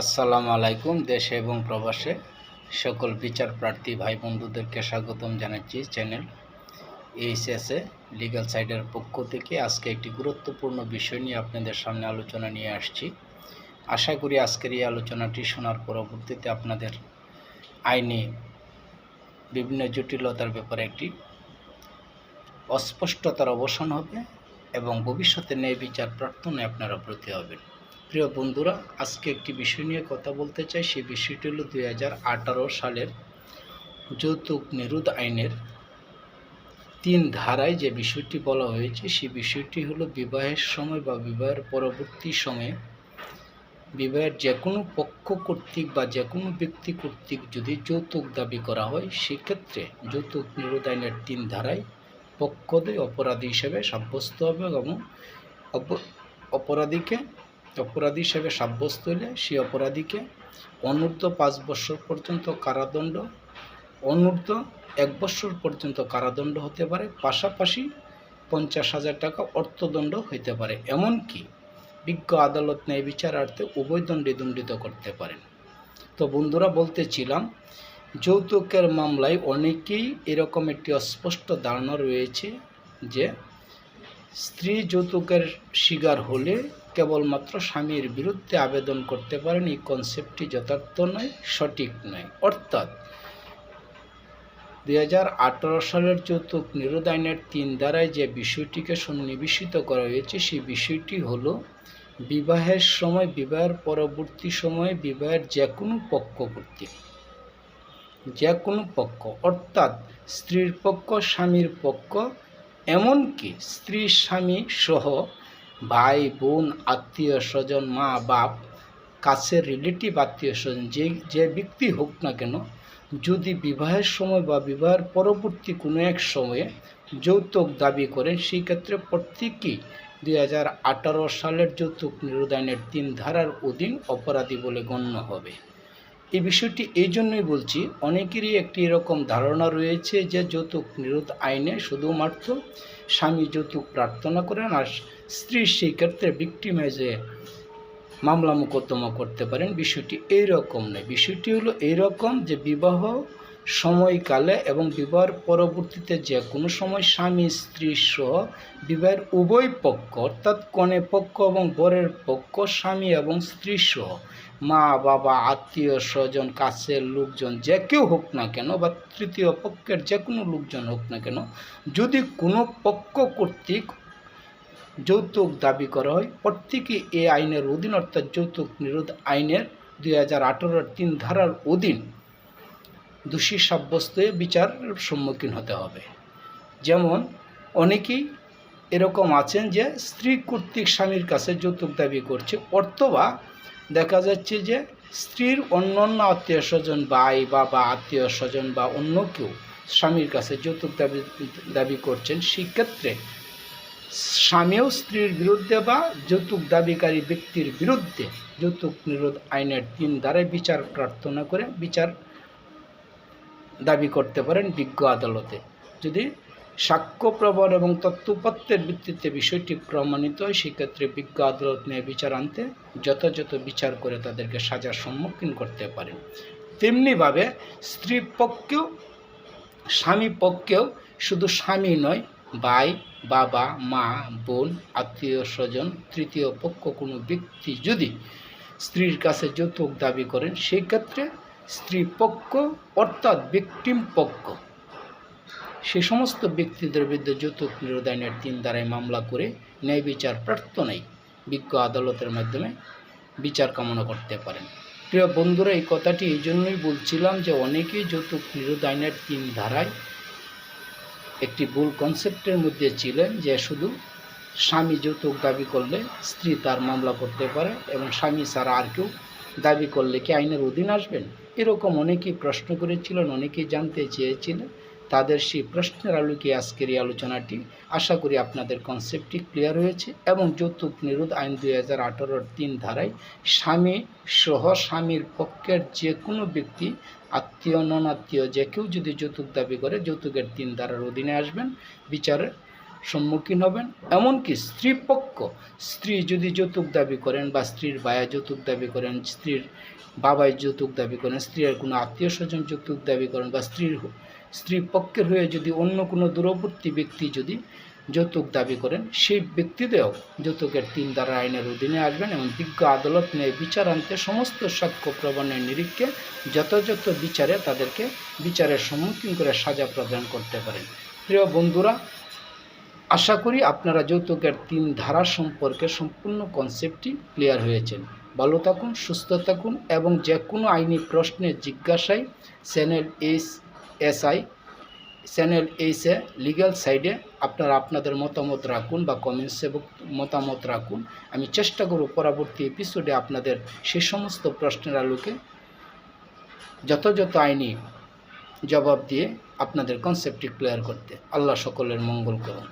আসসালামু আলাইকুম, দেশে এবং প্রবাসে সকল বিচার প্রার্থী ভাই বন্ধুদেরকে স্বাগতম জানাচ্ছি চ্যানেল এইচএসএ লিগ্যাল সাইডের পক্ষ থেকে। আজকে একটি গুরুত্বপূর্ণ বিষয় নিয়ে আপনাদের সামনে আলোচনা নিয়ে আসছি। আশা করি আজকের এই আলোচনাটি শোনার পরবর্তীতে আপনাদের আইনি বিভিন্ন জটিলতার ব্যাপারে একটি অস্পষ্টতার অবসান হবে এবং ভবিষ্যতে ন্যায় বিচার প্রার্থনায় আপনারা প্রতি হবেন। প্রিয় বন্ধুরা, আজকে একটি বিষয় নিয়ে কথা বলতে চাই। সেই বিষয়টি হলো দুই হাজার আঠারো সালের যৌতুক নিরোধ আইনের তিন ধারায় যে বিষয়টি বলা হয়েছে, সেই বিষয়টি হলো বিবাহের সময় বা বিবাহের পরবর্তী সময়ে বিবাহের যে কোনো পক্ষ কর্তৃক বা যে কোনো ব্যক্তি কর্তৃক যদি যৌতুক দাবি করা হয়, সেক্ষেত্রে যৌতুক নিরোধ আইনের তিন ধারায় পক্ষদয় অপরাধী হিসেবে সাব্যস্ত হবে এবং অপ- অপরাধীকে অপরাধী হিসেবে সাব্যস্ত হলে সেই অপরাধীকে অনূর্ধ্ব পাঁচ বছর পর্যন্ত কারাদণ্ড, অনূর্ধ্ব এক বছর পর্যন্ত কারাদণ্ড হতে পারে, পাশাপাশি পঞ্চাশ হাজার টাকা অর্থদণ্ড হইতে পারে। এমনকি বিজ্ঞ আদালত ন্যায় বিচারার্থে উভয় দণ্ডে দণ্ডিত করতে পারেন। তো বন্ধুরা, বলতেছিলাম, যৌতুকের মামলায় অনেকেই এরকম একটি অস্পষ্ট ধারণা রয়েছে যে স্ত্রী যৌতুকের শিকার হলে কেবলমাত্র স্বামীর বিরুদ্ধে আবেদন করতে পারেন, এই কনসেপ্টটি যথার্থ নয়, সঠিক নয়। অর্থাৎ দু হাজার আঠেরো সালের যৌতুক নিরোধ আইনের তিন ধারায় যে বিষয়টিকে সন্নিবেশিত করা হয়েছে, সেই বিষয়টি হলো, বিবাহের সময়, বিবাহের পরবর্তী সময়ে বিবাহের যে কোনো পক্ষ কর্তৃক যে কোনো পক্ষ, অর্থাৎ স্ত্রীর পক্ষ, স্বামীর পক্ষ, এমনকি স্ত্রী স্বামী সহ ভাই, বোন, আত্মীয় স্বজন, মা, বাপ, কাছের রিলেটিভ আত্মীয় স্বজন, যে যে ব্যক্তি হোক না কেন, যদি বিবাহের সময় বা বিবাহের পরবর্তী কোনো এক সময়ে যৌতুক দাবি করেন, সেই ক্ষেত্রে প্রত্যেকেই দুই হাজার আঠারো সালের যৌতুক নিরোধায়নের তিন ধারার অধীন অপরাধী বলে গণ্য হবে। এই বিষয়টি এই জন্যই বলছি, অনেকেরই একটি এরকম ধারণা রয়েছে যে যৌতুক নিরোধ আইনে শুধুমাত্র স্বামী যৌতুক প্রার্থনা করেন আর স্ত্রী সেই ক্ষেত্রে ভিক্টিমাইজে মামলা মোকদ্দমা করতে পারেন, বিষয়টি এই রকম নয়। বিষয়টি হলো এই রকম যে বিবাহ সময়কালে এবং বিবাহের পরবর্তীতে যে কোনো সময় স্বামী, স্ত্রী সহ বিবাহের উভয় পক্ষ অর্থাৎ কনে পক্ষ এবং বরের পক্ষ, স্বামী এবং স্ত্রী সহ মা, বাবা, আত্মীয়, স্বজন, কাছের লোকজন, যে কেউ হোক না কেন বা তৃতীয় পক্ষের যে কোনো লোকজন হোক না কেন, যদি কোনো পক্ষ কর্তৃক যৌতুক দাবি করা হয় প্রত্যেকে এ আইনের অধীন, অর্থাৎ যৌতুক নিরোধ আইনের দুই হাজার আঠারোর তিন ধারার অধীন দোষী সাব্যস্ত হয়ে বিচারের সম্মুখীন হতে হবে। যেমন, অনেকেই এরকম আছেন যে স্ত্রী কর্তৃক স্বামীর কাছে যৌতুক দাবি করছে, অথবা দেখা যাচ্ছে যে স্ত্রীর অন্য অন্য আত্মীয় স্বজন ভাই বাবা, আত্মীয় স্বজন বা অন্য কেউ স্বামীর কাছে যৌতুক দাবি দাবি করছেন, সেক্ষেত্রে স্বামীও স্ত্রীর বিরুদ্ধে বা যৌতুক দাবিকারী ব্যক্তির বিরুদ্ধে যৌতুক নিরোধ আইনের তিন ধারায় বিচার প্রার্থনা করে বিচার দাবি করতে পারেন বিজ্ঞ আদালতে। যদি সাক্ষ্য প্রবণ এবং তথ্যপত্রের ভিত্তিতে বিষয়টি প্রমাণিত হয়, সেক্ষেত্রে বিজ্ঞ আদালত নিয়ে বিচার আনতে যথাযথ বিচার করে তাদেরকে সাজার সম্মুখীন করতে পারেন তেমনিভাবে স্ত্রী পক্ষেও স্বামী পক্ষেও শুধু স্বামী নয়, ভাই, বাবা, মা, বোন, আত্মীয় স্বজন, তৃতীয় পক্ষ, কোনো ব্যক্তি যদি স্ত্রীর কাছে যৌতুক দাবি করেন সেই ক্ষেত্রে স্ত্রী পক্ষ অর্থাৎ ব্যক্তিম পক্ষ সে সমস্ত ব্যক্তিদের বিরুদ্ধে যৌতুক নিরোধ আইনের তিন ধারায় মামলা করে ন্যায় বিচার প্রার্থনায় বিজ্ঞ আদালতের মাধ্যমে বিচার কামনা করতে পারেন। প্রিয় বন্ধুরা, এই কথাটি এই জন্যই বলছিলাম যে অনেকেই যৌতুক নিরোধ আইনের তিন ধারায় একটি ভুল কনসেপ্টের মধ্যে ছিলেন যে শুধু স্বামী যৌতুক দাবি করলে স্ত্রী তার মামলা করতে পারে এবং স্বামী ছাড়া আর কেউ দাবি করলে কি আইনের অধীন আসবেন? এরকম অনেকেই প্রশ্ন করেছিলেন, অনেকেই জানতে চেয়েছিলেন। তাদের সেই প্রশ্নের আলোকে আজকের এই আলোচনাটি আশা করি আপনাদের কনসেপ্টটি ক্লিয়ার হয়েছে এবং যৌতুক নিরোধ আইন দুই হাজার আঠারোর তিন ধারায় স্বামী সহ স্বামীর পক্ষের যে কোনো ব্যক্তি, আত্মীয় নন আত্মীয় যে কেউ যদি যৌতুক দাবি করে, যৌতুকের তিন ধারার অধীনে আসবেন বিচারে সম্মুখীন হবেন। এমনকি স্ত্রী পক্ষ, স্ত্রী যদি যৌতুক দাবি করেন বা স্ত্রীর বায়া যৌতুক দাবি করেন, স্ত্রীর বাবাই যৌতুক দাবি করেন, স্ত্রীর কোনো আত্মীয় স্বজন যৌতুক দাবি করেন বা স্ত্রীর হ- স্ত্রী পক্ষের হয়ে যদি অন্য কোনো দূরবর্তী ব্যক্তি যদি যৌতুক দাবি করেন, সেই ব্যক্তিদেরও যৌতুকের তিন দ্বারা আইনের অধীনে আসবেন এবং বিজ্ঞ আদালত নিয়ে বিচার আনতে সমস্ত সাক্ষ্য প্রমাণের নিরীক্ষে যথাযথ বিচারে তাদেরকে বিচারের সম্মুখীন করে সাজা প্রদান করতে পারেন। প্রিয় বন্ধুরা, আশা করি আপনারা যৌতুকের তিন ধারা সম্পর্কে সম্পূর্ণ কনসেপ্টটি ক্লিয়ার হয়েছেন ভালো থাকুন, সুস্থ থাকুন এবং যে কোনো আইনি প্রশ্নের জিজ্ঞাসায় চ্যানেল এস এসআই, চ্যানেল এইসে লিগ্যাল সাইডে আপনারা আপনাদের মতামত রাখুন বা কমেন্টসে মতামত রাখুন। আমি চেষ্টা করব পরবর্তী এপিসোডে আপনাদের সে সমস্ত প্রশ্নের আলোকে যথাযথ আইনি জবাব দিয়ে আপনাদের কনসেপ্টটি ক্লিয়ার করতে। আল্লাহ সকলের মঙ্গল করুন।